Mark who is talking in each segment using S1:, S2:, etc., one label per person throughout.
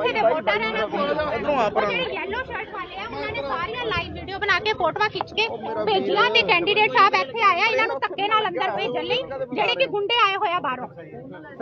S1: ਇੱਥੇ ਦੇ ਵੋਟਰ ਹੈ ਨਾ
S2: ਇੱਧਰੋਂ ਆ ਪਰਾਂ
S1: ਜਿਹੜੇ ਯੈਲੋ ਸ਼ਰਟ ਵਾਲੇ ਆ ਉਹਨਾਂ ਨੇ ਸਾਰੀਆਂ ਲਾਈਵ ਵੀਡੀਓ ਬਣਾ ਕੇ ਫੋਟੋਆਂ ਖਿੱਚ ਕੇ ਭੇਜੀਆਂ ਤੇ ਕੈਂਡੀਡੇਟ ਸਾਹਿਬ ਇੱਥੇ ਆਇਆ ਇਹਨਾਂ ਨੂੰ ਧੱਕੇ ਨਾਲ ਅੰਦਰ ਭੇਜਣ ਲਈ ਜਿਹੜੇ ਕਿ ਗੁੰਡੇ ਆਏ ਹੋਇਆ ਬਾਹਰੋਂ।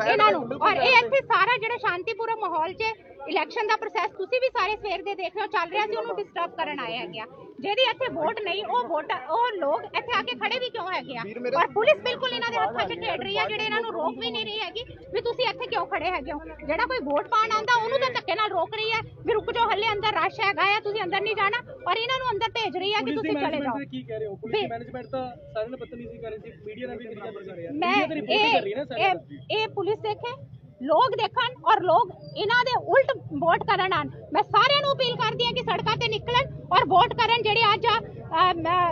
S1: ਇਹਨਾਂ ਨੂੰ। ਔਰ ਇਹ ਇੱਥੇ ਸਾਰਾ ਜਿਹੜਾ ਸ਼ਾਂਤੀਪੂਰਨ ਮਾਹੌਲ 'ਚ ਇਲੈਕਸ਼ਨ ਦਾ ਪ੍ਰੋਸੈਸ ਤੁਸੀਂ ਵੀ ਸਾਰੇ ਸਵੇਰ ਦੇ ਦੇਖ ਰਹੇ ਹੋ ਚੱਲ ਰਿਹਾ ਸੀ ਉਹਨੂੰ ਡਿਸਟਰਬ ਕਰਨ ਆਏ ਹੈਗੇ ਆ। ਜਿਹਦੀ ਇੱਥੇ ਵੋਟ ਨਹੀਂ ਉਹ ਵੋਟ ਉਹ ਲੋਕ ਇੱਥੇ ਆ ਕੇ ਖੜੇ ਵੀ ਕਿਉਂ ਹੈਗੇ ਆ? ਔਰ ਪੁਲਿਸ ਬਿਲਕੁਲ ਇਹਨਾਂ ਦੇ ਹੱਥਾਂ 'ਚ ਢੇੜ ਰਹੀ ਆ ਜਿਹੜੇ ਇਹਨਾਂ ਨੂੰ ਰੋਕ ਵੀ ਨਹੀਂ ਰਹੀ ਹੈਗੀ। ਵੀ ਤੁਸੀਂ ਇੱਥੇ ਕਿਉਂ ਖੜੇ ਹੈਗੇ ਹੋ? ਜਿਹੜਾ ਕੋਈ ਵੋਟ ਪਾਣ ਆਂਦਾ ਉਹਨੂੰ ਤਾਂ ਧੱਕੇ ਨਾਲ ਰੋਕ ਰਹੀ ਹੈ। ਵੀ ਰੁਕ ਜਾਓ ਹੱਲੇ ਅੰਦਰ ਰਸ਼ ਹੈਗਾ ਆ ਤੁਸੀਂ ਅੰਦਰ ਨਹੀਂ ਜਾਣਾ। ਔਰ ਇਹਨਾਂ ਨੂੰ ਅੰਦਰ ਭੇਜ ਰਹੀ ਆ ਕਿ
S3: ਦੀ
S1: ਤੁਸੀਂ ਚਲੇ ਜਾਓ।
S3: ਮੈਨੇਜਮੈਂਟ ਕੀ ਕਹਿ ਰਹੇ ਹੋ? ਪੁਲਿਸ ਦੀ
S1: ਵੀ-
S3: ਮੈਨੇਜਮੈਂਟ ਤਾਂ ਸਾਰਿਆਂ ਨੇ ਬਦਤਮੀਜ਼ੀ ਕਰ ਰਹੀ ਸੀ ਮੀਡੀਆ ਨੇ ਵੀ ਕਰੀ ਜਾਂਦੀ ਸੀ ਯਾਰ
S1: ਮੈਂ
S3: ਕਰ ਰਹੀ ਹੈ
S1: ਇਹ ਪੁਲਿਸ ਦੇਖੇ ਲੋਕ ਦੇਖਣ ਔਰ ਲੋਕ ਇਹਨਾਂ ਦੇ ਉਲਟ ਵੋਟ ਕਰਨ ਆਣ। ਮੈਂ ਸਾਰਿਆਂ ਨੂੰ ਅਪੀਲ ਕਰਦੀ ਹਾਂ ਕਿ ਸੜਕਾਂ ਤੇ ਨਿਕਲਣ ਔਰ ਵੋਟ ਕਰਨ ਜਿਹੜੇ ਅੱਜ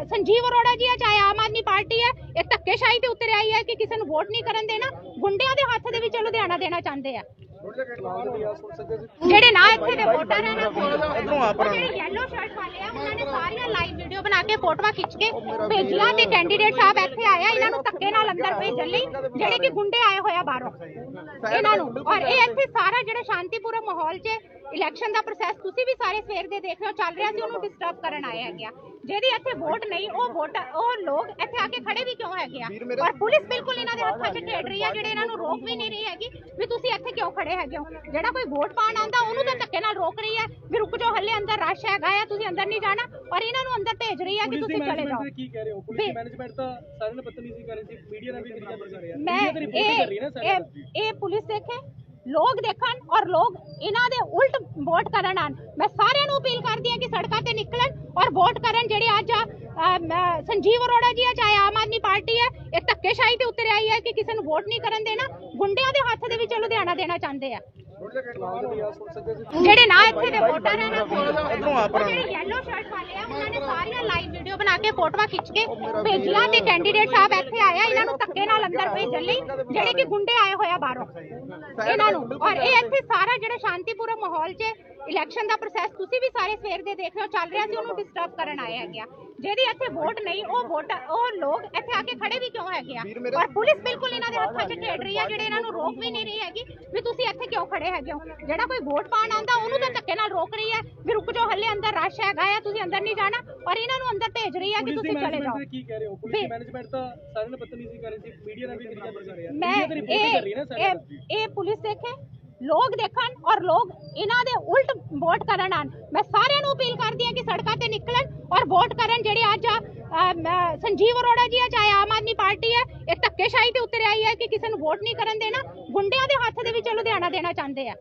S1: ਸੰਜੀਵ ਅਰੋੜਾ ਜੀ ਆ ਚਾਹੇ ਆਮ ਆਦਮੀ ਪਾਰਟੀ ਹੈ ਇਹ ਧੱਕੇਸ਼ਾਹੀ ਤੇ ਉਤਰ ਆਈ ਕਿਸੇ ਨੂੰ ਵੋਟ ਨਹੀਂ ਕਰਨ ਦੇਣਾ, ਗੁੰਡਿਆਂ ਦੇ ਹੱਥ ਦੇ ਵਿੱਚ ਲੁਧਿਆਣਾ ਦੇਣਾ ਚਾਹੁੰਦੇ ਆ। ਜਿਹੜੇ ਨਾ ਇੱਥੇ ਦੇ ਵੋਟਰ ਹੈ ਜਿਹੜੇ ਯੈਲੋ ਸ਼ਰਟ ਵਾਲੇ ਆ, ਉਹਨਾਂ ਨੇ ਸਾਰੀਆਂ ਲਾਈਵ ਵੀਡੀਓ ਬਣਾ ਕੇ ਫੋਟੋਆਂ ਖਿੱਚ ਕੇ ਭੇਜੀਆਂ ਤੇ ਕੈਂਡੀਡੇਟ ਸਾਹਿਬ ਇੱਥੇ ਆਇਆ ਇਹਨਾਂ ਨੂੰ ਧੱਕੇ ਨਾਲ ਅੰਦਰ ਭੇਜਣ ਲਈ, ਜਿਹੜੇ ਕਿ ਗੁੰਡੇ ਆਏ ਹੋਇਆ ਬਾਹਰੋਂ। ਇਹਨਾਂ ਨੂੰ, ਔਰ ਇਹ ਇੱਥੇ ਸਾਰਾ ਜਿਹੜਾ ਸ਼ਾਂਤੀਪੂਰਨ ਮਾਹੌਲ 'ਚ ਇਲੈਕਸ਼ਨ ਦਾ ਪ੍ਰੋਸੈਸ ਤੁਸੀਂ ਵੀ ਸਾਰੇ ਸਵੇਰ ਦੇ ਦੇਖ ਰਹੇ ਹੋ ਚੱਲ ਰਿਹਾ ਸੀ ਉਹਨੂੰ ਡਿਸਟਰਬ ਕਰਨ ਆਏ ਹੈਗੇ ਆ ਜਿਹਦੀ ਇੱਥੇ ਵੋਟ ਨਹੀਂ ਉਹ ਵੋਟ ਉਹ ਲੋਕ ਇੱਥੇ ਆ ਕੇ ਖੜੇ ਵੀ ਕਿਉਂ ਹੈਗੇ ਆ? ਔਰ ਪੁਲਿਸ ਬਿਲਕੁਲ ਇਹਨਾਂ ਦੇ ਹੱਥਾਂ 'ਚ ਢੇੜ ਰਹੀ ਆ ਜਿਹੜੇ ਇਹਨਾਂ ਨੂੰ ਰੋਕ ਵੀ ਨਹੀਂ ਰਹੀ ਹੈਗੀ ਵੀ ਤੁਸੀਂ ਇੱਥੇ ਕਿਉਂ ਖੜੇ ਹੈਗੇ ਹੋ? ਜਿਹੜਾ ਕੋਈ ਵੋਟ ਪਾਣ ਆਂਦਾ ਉਹਨੂੰ ਤਾਂ ਧੱਕੇ ਨਾਲ ਰੋਕ ਰਹੀ ਹੈ ਵੀ ਰੁਕ ਜਾਓ ਹੱਲੇ ਅੰਦਰ ਰਸ਼ ਹੈਗਾ ਆ ਤੁਸੀਂ ਅੰਦਰ ਨਹੀਂ ਜਾਣਾ। ਔਰ ਇਹਨਾਂ ਨੂੰ ਅੰਦਰ ਭੇਜ ਰਹੀ ਆ ਕਿ ਤੁਸੀਂ ਚਲੇ ਜਾਓ।
S3: ਮੈਨੇਜਮੈਂਟ ਕੀ ਕਹਿ ਰਹੇ ਹੋ? ਪੁਲਿਸ ਦੀ ਮੈਨੇਜਮੈਂਟ ਤਾਂ ਸਾਰਿਆਂ ਨੇ ਬਦਤਮੀਜ਼ੀ ਕਰ ਰਹੀ ਸੀ ਮੀਡੀਆ ਨੇ ਵੀ ਕਰੀ ਜਾਂਦੀ ਸੀ ਯਾਰ
S1: ਮੈਂ
S3: ਮੀਡੀਆ ਤਾਂ ਰਿਪੋਰਟ ਕਰ ਰਹੀ ਹੈ ਸਾਰਿਆਂ
S1: ਇਹ ਇਹ ਪੁਲਿਸ ਦੇਖੇ ਲੋਕ ਦੇਖਣ ਔਰ ਲੋਕ ਇਹਨਾਂ ਦੇ ਉਲਟ ਵੋਟ ਕਰਨ ਆਣ ਮੈਂ ਸਾਰਿਆਂ ਨੂੰ ਅਪੀਲ ਕਰਦੀ ਹਾਂ ਕਿ ਸੜਕਾਂ ਤੇ ਨਿਕਲਣ ਔਰ ਵੋਟ ਕਰਨ ਜਿਹੜੇ ਅੱਜ ਸੰਜੀਵ ਅਰੋੜਾ ਜੀ ਆ ਚਾਹੇ ਆਮ ਆਦਮੀ ਪਾਰਟੀ ਹੈ ਇਹ ਧੱਕੇਸ਼ਾਹੀ ਤੇ ਉਤਰ ਆਈ ਹੈ ਕਿ ਕਿਸੇ ਨੂੰ ਵੋਟ ਨਹੀਂ ਕਰਨ ਦੇਣਾ। ਗੁੰਡਿਆਂ ਦੇ ਹੱਥ ਦੇ ਵਿੱਚ ਲੁਧਿਆਣਾ ਦੇਣਾ ਚਾਹੁੰਦੇ ਆ। ਜਿਹੜੇ ਨਾ ਇੱਥੇ ਦੇ ਵੋਟਰ ਹੈ ਨਾ
S2: ਇੱਧਰੋਂ ਆ
S1: ਉਹ ਜਿਹੜੇ ਯੈਲੋ ਸ਼ਰਟ ਵਾਲੇ ਆ ਉਹਨਾਂ ਨੇ ਸਾਰੀਆਂ ਲਾਈਵ ਵੀਡੀਓ ਬਣਾ ਕੇ ਫੋਟੋਆਂ ਖਿੱਚ ਕੇ ਭੇਜੀਆਂ ਤੇ ਕੈਂਡੀਡੇਟ ਸਾਹਿਬ ਇੱਥੇ ਆਇਆ ਇਹਨਾਂ ਨੂੰ ਧੱਕੇ ਨਾਲ ਅੰਦਰ ਭੇਜਣ ਲਈ, ਜਿਹੜੇ ਕਿ ਗੁੰਡੇ ਆਏ ਹੋਇਆ ਬਾਹਰੋਂ। ਇਹਨਾਂ ਨੂੰ। ਔਰ ਇਹ ਇੱਥੇ ਸਾਰਾ ਜਿਹੜਾ ਸ਼ਾਂਤੀਪੂਰਨ ਮਾਹੌਲ 'ਚ ਇਲੈਕਸ਼ਨ ਦਾ ਪ੍ਰੋਸੈਸ ਤੁਸੀਂ ਵੀ ਸਾਰੇ ਸਵੇਰ ਦੇ ਦੇਖ ਰਹੇ ਹੋ, ਚੱਲ ਰਿਹਾ ਸੀ, ਉਹਨੂੰ ਡਿਸਟਰਬ ਕਰਨ ਆਏ ਹੈਗੇ ਆ। ਜਿਹਦੀ ਇੱਥੇ ਵੋਟ ਨਹੀਂ ਉਹ ਵੋਟ ਉਹ ਲੋਕ ਇੱਥੇ ਆ ਕੇ ਖੜੇ ਵੀ ਕਿਉਂ ਹੈਗੇ ਆ? ਔਰ ਪੁਲਿਸ ਬਿਲਕੁਲ ਇਹਨਾਂ ਦੇ ਹੱਥਾਂ 'ਚ ਢੇੜ ਰਹੀ ਆ ਜਿਹੜੇ ਇਹਨਾਂ ਨੂੰ ਰੋਕ ਵੀ ਨਹੀਂ ਰਹੀ ਹੈਗੀ ਵੀ ਤੁਸੀਂ ਇੱਥੇ ਕਿਉਂ ਖੜੇ ਹੈਗੇ ਹੋ? ਜਿਹੜਾ ਕੋਈ ਵੋਟ ਪਾਣ ਆਂਦਾ ਉਹਨੂੰ ਤਾਂ ਧੱਕੇ ਨਾਲ ਰੋਕ ਰਹੀ ਹੈ ਵੀ ਰੁਕ ਜਾਓ ਹੱਲੇ ਅੰਦਰ ਰਸ਼ ਹੈਗਾ ਆ ਤੁਸੀਂ ਅੰਦਰ ਨਹੀਂ ਜਾਣਾ ਔਰ ਇਹਨਾਂ ਨੂੰ ਅੰਦਰ ਭੇਜ ਰਹੀ ਆ ਕਿ ਤੁਸੀਂ ਚਲੇ ਜਾਓ।
S3: ਮੈਨੇਜਮੈਂਟ ਕੀ ਕਹਿ ਰਹੇ ਹੋ? ਪੁਲਿਸ ਦੀ
S1: ਵੀ-
S3: ਮੈਨੇਜਮੈਂਟ ਤਾਂ ਸਾਰਿਆਂ ਨੇ ਬਦਤਮੀਜ਼ੀ ਕਰ ਰਹੀ ਸੀ ਮੀਡੀਆ ਨੇ ਵੀ ਕਰੀ ਜਾਂਦੀ ਸੀ ਯਾਰ
S1: ਮੈਂ
S3: ਮੀਡੀਆ ਤਾਂ ਰਿਪੋਰਟ ਕਰ ਰਹੀ ਹੈ ਨਾ
S1: ਇਹ
S3: ਸਾਰਿਆਂ
S1: ਇਹ ਇਹ ਪੁਲਿਸ ਦੇਖੇ ਲੋਕ ਦੇਖਣ ਔਰ ਲੋਕ ਇਹਨਾਂ ਦੇ ਉਲਟ ਵੋਟ ਕਰਨ ਆਣ। ਮੈਂ ਸਾਰਿਆਂ ਨੂੰ ਅਪੀਲ ਕਰਦੀ ਹਾਂ ਕਿ ਸੜਕਾਂ ਤੇ ਨਿਕਲਣ ਔਰ ਵੋਟ ਕਰਨ ਜਿਹੜੇ ਅੱਜ ਅਮ, ਸੰਜੀਵ ਅਰੋੜਾ ਜੀ ਆ, ਚਾਹੇ ਆਮ ਆਦਮੀ ਪਾਰਟੀ ਹੈ ਇਹ ਧੱਕੇਸ਼ਾਹੀ ਤੇ ਉਤਰ ਆਈ ਹੈ ਕਿ ਕਿਸੇ ਨੂੰ ਵੋਟ ਨਹੀਂ ਕਰਨ ਦੇਣਾ। ਗੁੰਡਿਆਂ ਦੇ ਹੱਥ ਦੇ ਵਿੱਚ ਲੁਧਿਆਣਾ ਦੇਣਾ ਚਾਹੁੰਦੇ ਆ।